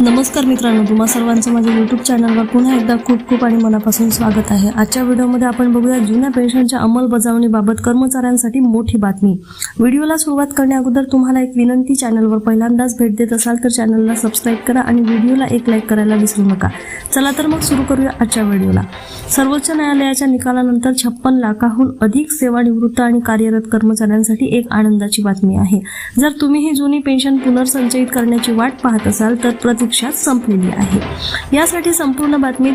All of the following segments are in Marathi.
नमस्कार मित्रांनो तुम्हा सर्वांचं माझ्या यूट्यूब चॅनलवर पुन्हा एकदा खूप खूप आणि मनापासून स्वागत आहे. आजच्या व्हिडिओमध्ये आपण बघूया जुन्या पेन्शनच्या अंमलबजावणीबाबत कर्मचाऱ्यांसाठी मोठी बातमी. व्हिडिओला सुरुवात करण्याअगोदर तुम्हाला एक विनंती चॅनलवर पहिल्यांदाच भेट देत असाल तर चॅनलला सबस्क्राईब करा आणि व्हिडिओला एक लाईक करायला विसरू नका. चला तर मग सुरू करूया आजच्या व्हिडिओला. सर्वोच्च न्यायालयाच्या निकालानंतर छप्पन लाखाहून अधिक सेवानिवृत्त आणि कार्यरत कर्मचाऱ्यांसाठी एक आनंदाची बातमी आहे. जर तुम्ही ही जुनी पेन्शन पुनर्संचयित करण्याची वाट पाहत असाल तर प्रतीक्षा संपलेली आहे. यासाठी संपूर्ण बातमीत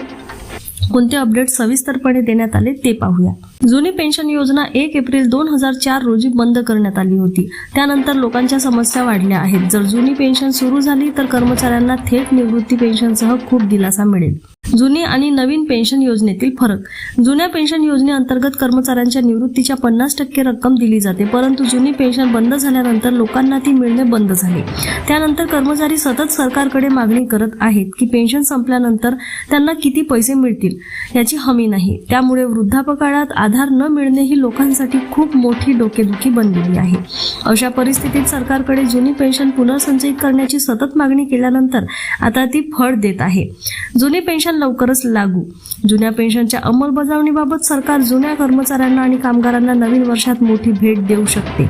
कोणते अपडेट सविस्तरपणे देण्यात आले ते पाहूया. जुनी पेन्शन योजना एक एप्रिल दोन हजार चार रोजी बंद करण्यात आली होती. त्यानंतर लोकांच्या समस्या वाढल्या आहेत. जर जुनी पेन्शन सुरू झाली तर कर्मचाऱ्यांना थेट निवृत्ती पेन्शनसह खूप दिलासा मिळेल. जुनी आणि नवीन पेन्शन योजनेतील फरक. जुन्या पेन्शन योजनेअंतर्गत कर्मचाऱ्यांच्या निवृत्तीच्या पन्नास टक्के रक्कम दिली जाते परंतु जुनी पेन्शन बंद झाल्यानंतर लोकांना ती मिळणे बंद झाले. त्यानंतर कर्मचारी सतत सरकारकडे मागणी करत आहेत की पेन्शन संपल्यानंतर त्यांना किती पैसे मिळतील याची हमी नाही. त्यामुळे वृद्धापकाळात आधार न मिळणे ही लोकांसाठी खूप मोठी डोकेदुखी बनलेली आहे. अशा परिस्थितीत सरकारकडे जुनी पेन्शन पुनर्संचयित करण्याची सतत मागणी केल्यानंतर आता ती फळ देत आहे. जुनी पेन्शन लवकरच लागू. जुन्या पेन्शनच्या अंमलबजावणीबाबत सरकार जुन्या कर्मचाऱ्यांना आणि कामगारांना नवीन वर्षात मोठी भेट देऊ शकते.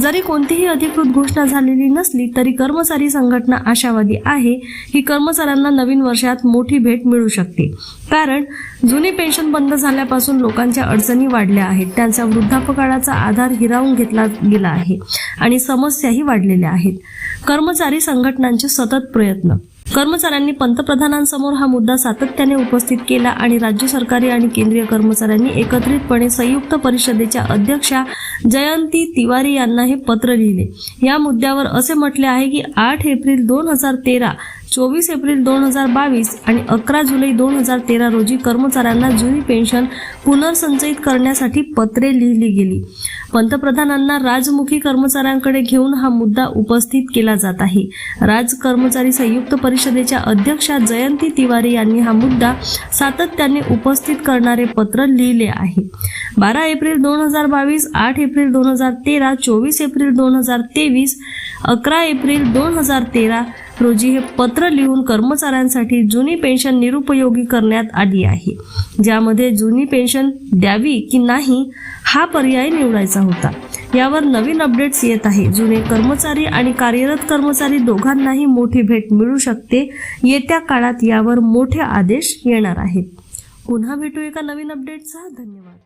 जरी कोणतीही अधिकृत घोषणा झालेली नसली तरी कर्मचारी संघटना आशावादी आहे की कर्मचाऱ्यांना नवीन वर्षात मोठी भेट मिळू शकते. कारण जुनी पेन्शन बंद झाल्यापासून लोकांच्या अडचणी वाढल्या आहेत. त्यांचा वृद्धापकाळाचा आधार हिरावून घेतला गेला आहे आणि समस्याही वाढलेल्या आहेत. कर्मचारी संघटनांचे सतत प्रयत्न कर्मचाऱ्यांनी पंतप्रधानांसमोर हा मुद्दा सातत्याने उपस्थित केला आणि राज्य सरकारी आणि केंद्रीय कर्मचाऱ्यांनी एकत्रितपणे संयुक्त परिषदेच्या अध्यक्षा जयंती तिवारी यांना हे पत्र लिहिले. या मुद्द्यावर असे म्हटले आहे की आठ एप्रिल दोन हजार तेरा चोवीस एप्रिल दोन हजार बावीस आणि अकरा जुलै दोन हजार तेरा रोजी कर्मचाऱ्यांना जुनी पेन्शन पुनर्संचयित करण्यासाठी पत्रे लिहिली गेली. पंतप्रधानांना राजमुखी कर्मचाऱ्यांकडे घेऊन हा मुद्दा उपस्थित केला जात आहे. राज कर्मचारी संयुक्त परिषदेच्या अध्यक्षा जयंती तिवारी यांनी हा मुद्दा सातत्याने उपस्थित करणारे पत्र लिहिले आहे. बारा एप्रिल दोन हजार बावीस आठ एप्रिल दोन हजार तेरा चोवीस एप्रिल दोन हजार तेवीस अकरा एप्रिल दोन हजार तेरा रोजी हे पत्र लिहून कर्मचाऱ्यांसाठी जुनी पेन्शन निरुपयोगी करण्यात आली आहे. ज्यामध्ये जुनी पेन्शन द्यावी की नाही हा पर्याय निवडायचा होता. यावर नवीन अपडेट्स येत आहे. जुने कर्मचारी आणि कार्यरत कर्मचारी दोघांनाही मोठी भेट मिळू शकते. येत्या काळात यावर मोठे आदेश येणार आहेत. पुन्हा भेटू एका नवीन अपडेटचा. धन्यवाद.